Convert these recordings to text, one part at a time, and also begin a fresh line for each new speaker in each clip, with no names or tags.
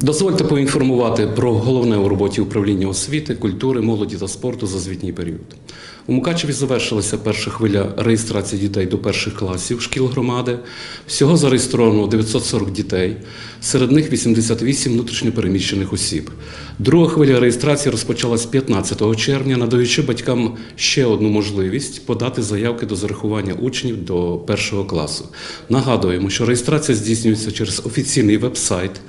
Дозвольте поінформувати про головне у роботі управління освіти, культури, молоді та спорту за звітній період. У Мукачеві завершилася перша хвиля реєстрації дітей до перших класів шкіл громади. Всього зареєстровано 940 дітей, серед них 88 внутрішньопереміщених осіб. Друга хвиля реєстрації розпочалась 15 червня, надаючи батькам ще одну можливість подати заявки до зарахування учнів до першого класу. Нагадуємо, що реєстрація здійснюється через офіційний веб-сайт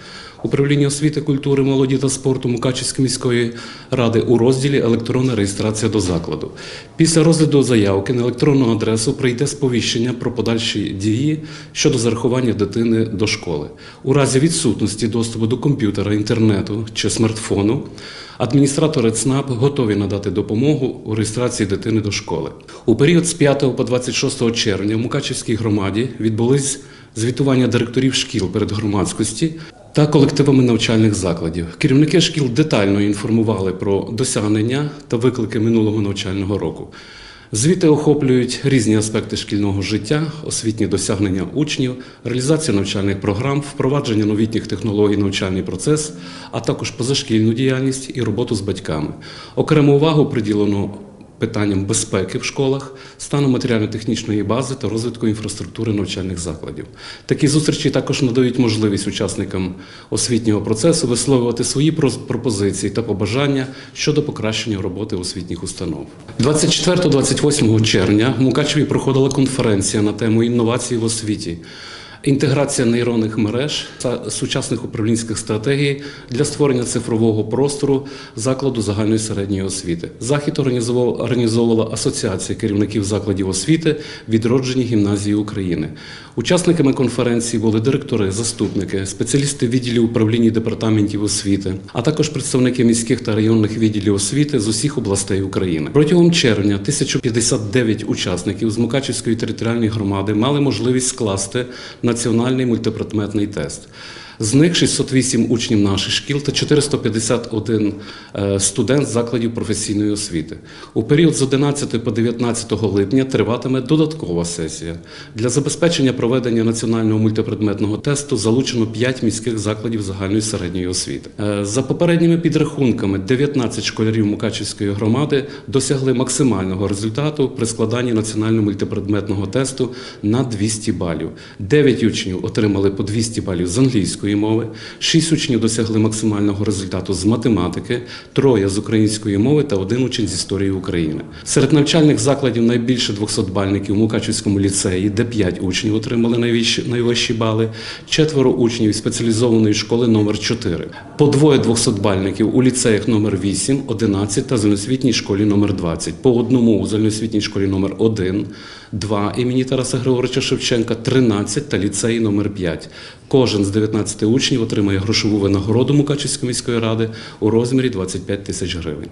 Управління освіти, культури, молоді та спорту Мукачівської міської ради у розділі Електронна реєстрація до закладу. Після розгляду заявки на електронну адресу прийде сповіщення про подальші дії щодо зарахування дитини до школи. У разі відсутності доступу до комп'ютера, інтернету чи смартфону. Адміністратори ЦНАП готові надати допомогу у реєстрації дитини до школи. У період з 5 по 26 червня в Мукачівській громаді відбулись звітування директорів шкіл перед громадськості та колективами навчальних закладів. Керівники шкіл детально інформували про досягнення та виклики минулого навчального року. Звіти охоплюють різні аспекти шкільного життя, освітні досягнення учнів, реалізацію навчальних програм, впровадження новітніх технологій, навчальний процес, а також позашкільну діяльність і роботу з батьками. Окрему увагу приділено питанням безпеки в школах, стану матеріально-технічної бази та розвитку інфраструктури навчальних закладів. Такі зустрічі також надають можливість учасникам освітнього процесу висловлювати свої пропозиції та побажання щодо покращення роботи освітніх установ. 24-28 червня в Мукачеві проходила конференція на тему інновації в освіті. Інтеграція нейронних мереж та сучасних управлінських стратегій для створення цифрового простору закладу загальної середньої освіти. Захід організовувала Асоціація керівників закладів освіти відроджені гімназії України. Учасниками конференції були директори, заступники, спеціалісти відділів управління департаментів освіти, а також представники міських та районних відділів освіти з усіх областей України. Протягом червня 1059 учасників з Мукачівської територіальної громади мали можливість скласти національний мультипредметний тест. З них 608 учнів наших шкіл та 451 е, студент закладів професійної освіти. У період з 11 по 19 липня триватиме додаткова сесія. Для забезпечення проведення національного мультипредметного тесту залучено 5 міських закладів загальної середньої освіти. Е, За попередніми підрахунками, 19 школярів Мукачівської громади досягли максимального результату при складанні національного мультипредметного тесту на 200 балів. 9 учнів отримали по 200 балів з англійської мови, 6 учнів досягли максимального результату з математики, троє з української мови та один учень з історії України. Серед навчальних закладів найбільше 200 бальників у Мукачівському ліцеї, де 5 учнів отримали найвищі, найвищі бали, четверо учнів спеціалізованої школи номер 4 по двоє 200 бальників у ліцеях номер 8, 11 та загальноосвітній школі номер 20, по одному у загальноосвітній школі номер 1, 2 імені Тараса Григоровича Шевченка, 13 та ліцеї номер 5. Кожен з 19 учнів отримає грошову винагороду Мукачівської міської ради у розмірі 25 тисяч гривень.